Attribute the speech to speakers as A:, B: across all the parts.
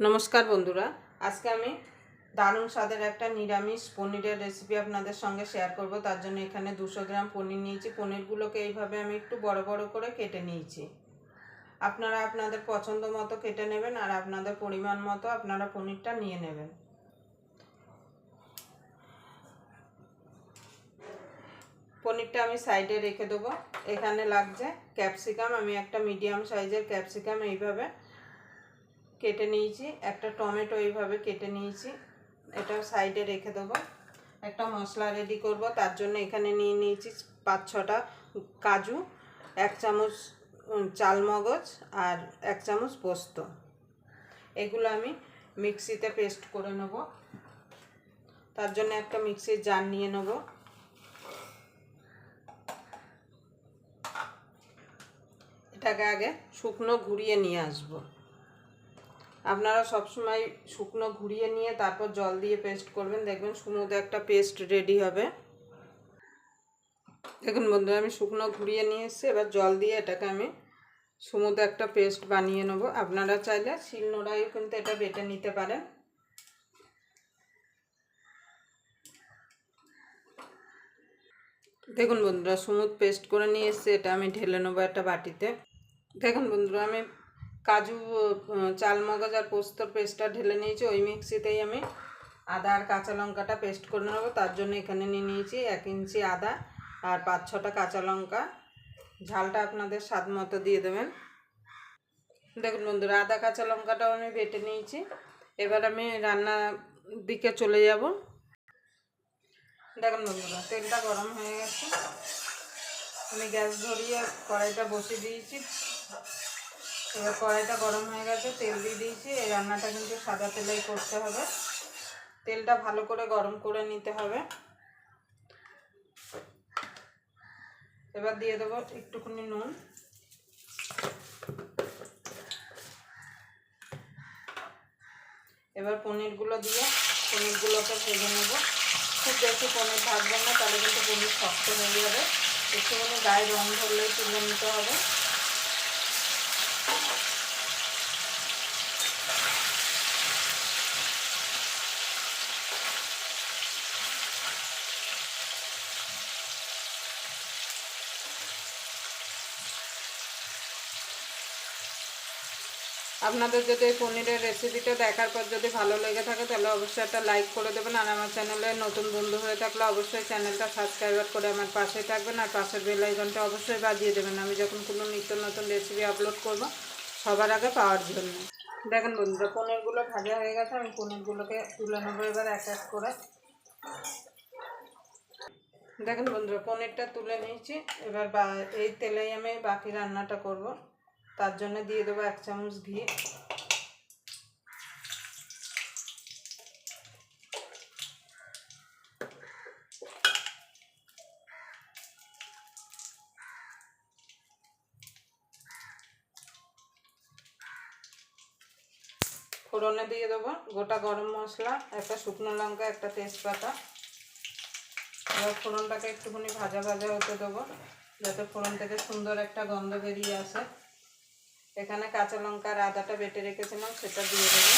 A: নমস্কার বন্ধুরা, আজকে আমি দারুণ স্বাদের একটা নিরামিষ পনিরের রেসিপি আপনাদের সঙ্গে শেয়ার করব। তার জন্য এখানে দুশো গ্রাম পনির নিয়েছি। পনিরগুলোকে এইভাবে আমি একটু বড় বড় করে কেটে নিয়েছি। আপনারা আপনাদের পছন্দ মতো কেটে নেবেন আর আপনাদের পরিমাণ মতো আপনারা পনিরটা নিয়ে নেবেন। পনিরটা আমি সাইডে রেখে দেবো। এখানে লাগছে ক্যাপসিকাম। আমি একটা মিডিয়াম সাইজের ক্যাপসিকাম এইভাবে কেটে নিয়েছি। একটা টমেটো এইভাবে কেটে নিয়েছি। এটা সাইডে রেখে দেবো। একটা মশলা রেডি করব। তার জন্য এখানে নিয়ে নিয়েছি পাঁচ ছটা কাজু, এক চামচ চালমগজ আর এক চামচ পোস্ত। এগুলো আমি মিক্সিতে পেস্ট করে নেব। তার জন্য একটা মিক্সির জার নিয়ে নেব। এটাকে আগে শুকনো ঘুরিয়ে নিয়ে আসব। আপনারা সবসময় শুকনো ঘুরিয়ে নিয়ে তারপর জল দিয়ে পেস্ট করবেন। দেখবেন স্মুথ একটা পেস্ট রেডি হবে। দেখুন বন্ধুরা, আমি শুকনো ঘুরিয়ে নিয়ে এসেছি। এবার জল দিয়ে এটাকে আমি স্মুথ একটা পেস্ট বানিয়ে নেব। আপনারা চাইলে শিলনোড়ায় কিন্তু এটা বেটে নিতে পারেন। দেখুন বন্ধুরা স্মুথ পেস্ট করে নিয়ে এসেছি। এটা আমি ঢেলে নেব একটা বাটিতে। দেখুন বন্ধুরা, আমি কাজু চাল মগজ আর পোস্তর পেস্টটা ঢেলে নিয়েছি। ওই মিক্সিতেই আমি আদা আর কাঁচা লঙ্কাটা পেস্ট করে নেব। তার জন্য এখানে নিয়ে নিয়েছি এক ইঞ্চি আদা আর পাঁচ ছটা কাঁচা লঙ্কা। ঝালটা আপনাদের স্বাদ মতো দিয়ে দেবেন। দেখুন বন্ধুরা, আদা, কাঁচা লঙ্কাটাও আমি বেটে নিয়েছি। এবার আমি রান্নার দিকে চলে যাব। দেখুন বন্ধুরা, তেলটা গরম হয়ে গেছে। আমি গ্যাস ধরিয়ে কড়াইটা বসিয়ে দিয়েছি। এবার কড়াইটা গরম হয়ে গেছে, তেল দিয়ে দিয়েছি। এই রান্নাটা কিন্তু সাদা তেলেই করতে হবে। তেলটা ভালো করে গরম করে নিতে হবে। এবার দিয়ে দেবো একটুখানি নুন। এবার পনিরগুলো দিয়ে, পনিরগুলোকে ভেজে নেব। খুব বেশি পনির ভাজবেন না, তাহলে কিন্তু পনির শক্ত হয়ে যাবে। একটুখানি গায়ে রং ধরলেই তুলে নিতে হবে। আপনাদের যদি এই পনিরের রেসিপিটা দেখার পর যদি ভালো লেগে থাকে, তাহলে অবশ্যই একটা লাইক করে দেবেন। আর আমার চ্যানেলে নতুন বন্ধু হয়ে থাকলে অবশ্যই চ্যানেলটা সাবস্ক্রাইব করে আমার পাশে থাকবেন। আর পাশের বেল আইকনটা অবশ্যই বাজিয়ে দেবেন। আমি যখন কোনো নিত্য নতুন রেসিপি আপলোড করব, সবার আগে পাওয়ার জন্য। দেখেন বন্ধুরা, পনিরগুলো ভাজা হয়ে গেছে। আমি পনিরগুলোকে তুলে নেব এবার এক এক করে। দেখেন বন্ধুরা, পনিরটা তুলে নিয়েছি। এবার বা এই তেলেই আমি বাকি রান্নাটা করব। তার জন্য দিয়ে দেবো এক চামচ ঘি। ফোড়নে দিয়ে দেবো গোটা গরম মশলা, একটা শুকনো লঙ্কা, একটা তেজপাতা। এবার ফোড়নটাকে একটুখানি ভাজা ভাজা হতে দেবো, যাতে ফোড়ন থেকে সুন্দর একটা গন্ধ বেরিয়ে আসে। এখানে কাঁচা লঙ্কা আর আদাটা বেটে রেখেছিলাম, সেটা দিয়ে দেবো।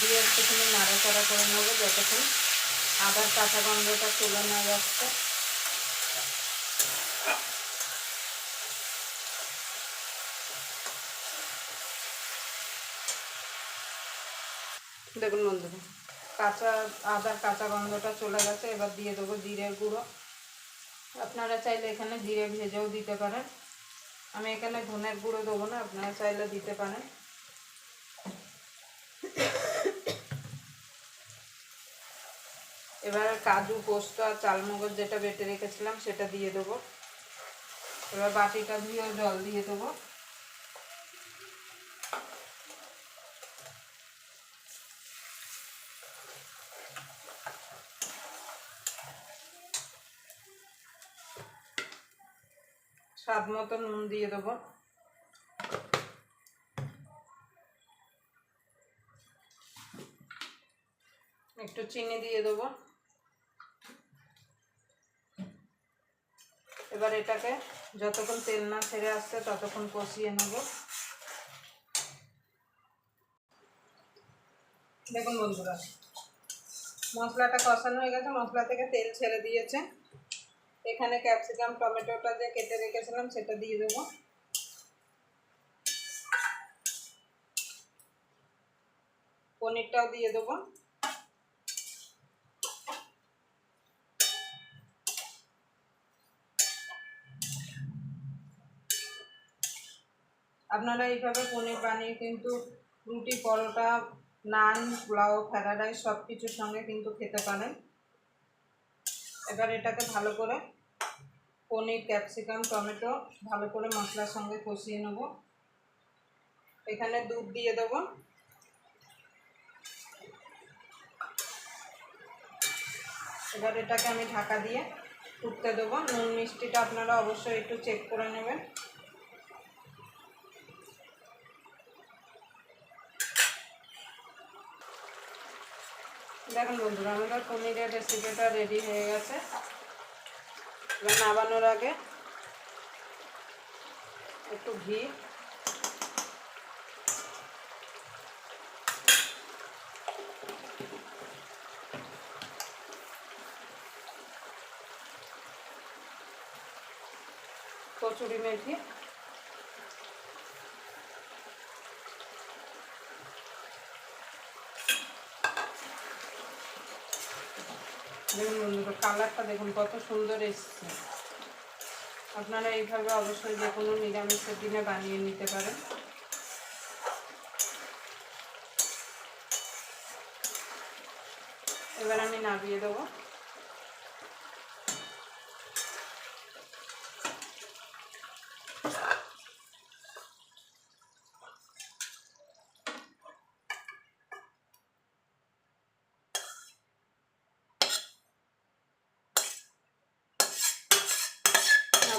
A: দিয়ে একটুখানি নাড়াচাড়া করে নেব যতক্ষণ আদার কাঁচা গন্ধটা চলে না যাচ্ছে। দেখুন বন্ধুরা, কাঁচা, আদার কাঁচা গন্ধটা চলে গেছে, এবার দিয়ে দেবো জিরের গুঁড়ো। আপনারা চাইলে এখানে জিরে ভেজেও দিতে পারেন। আমি এখানে ধনের গুঁড়ো দেবো না, আপনারা চাইলে দিতে পারেন। এবার কাজু, পোস্ত আর চালমগজ যেটা বেটে রেখেছিলাম, সেটা দিয়ে দেবো। এবার বাটিটা ধুয়েও জল দিয়ে দেবো। স্বাদ মতো নুন দিয়ে দেবো। একটু চিনি দিয়ে দেবো। এবার এটাকে যতক্ষণ তেল না ছেড়ে আসছে ততক্ষণ কষিয়ে নেব। দেখুন বন্ধুরা, মশলাটা কষানো হয়ে গেছে, মশলা থেকে তেল ছেড়ে দিয়েছে। এখানে ক্যাপসিকাম, টমেটোটা যে কেটে রেখেছিলাম, সেটা দিয়ে দেবো। পনিরটাও দিয়ে দেবো। আপনারা এইভাবে পনির বানিয়ে কিন্তু রুটি, পরোটা, নান, পোলাও ফ্রাইড রাইস সব কিছুর সঙ্গে কিন্তু খেতে পারেন। এবার এটাকে ভালো করে পনির, ক্যাপসিকাম, টমেটো, ভালো করে মশলার সঙ্গে কষিয়ে নেব। এখানে দুধ দিয়ে দেবো। এবার এটাকে আমি ঢাকা দিয়ে ফুটতে দেবো। নুন মিষ্টিটা আপনারা অবশ্যই একটু চেক করে নেবেন। দেখুন বন্ধুরা, আমাদের পনিরের রেসিপিটা রেডি হয়ে গেছে। এবার নামানোর আগে একটু ঘি। কচুরি মেথি। কালারটা দেখুন, কত সুন্দর এসছে। আপনারা এইভাবে অবশ্যই যে কোনো নিরামিষের দিনে বানিয়ে নিতে পারেন। এবার আমি নামিয়ে দেবো।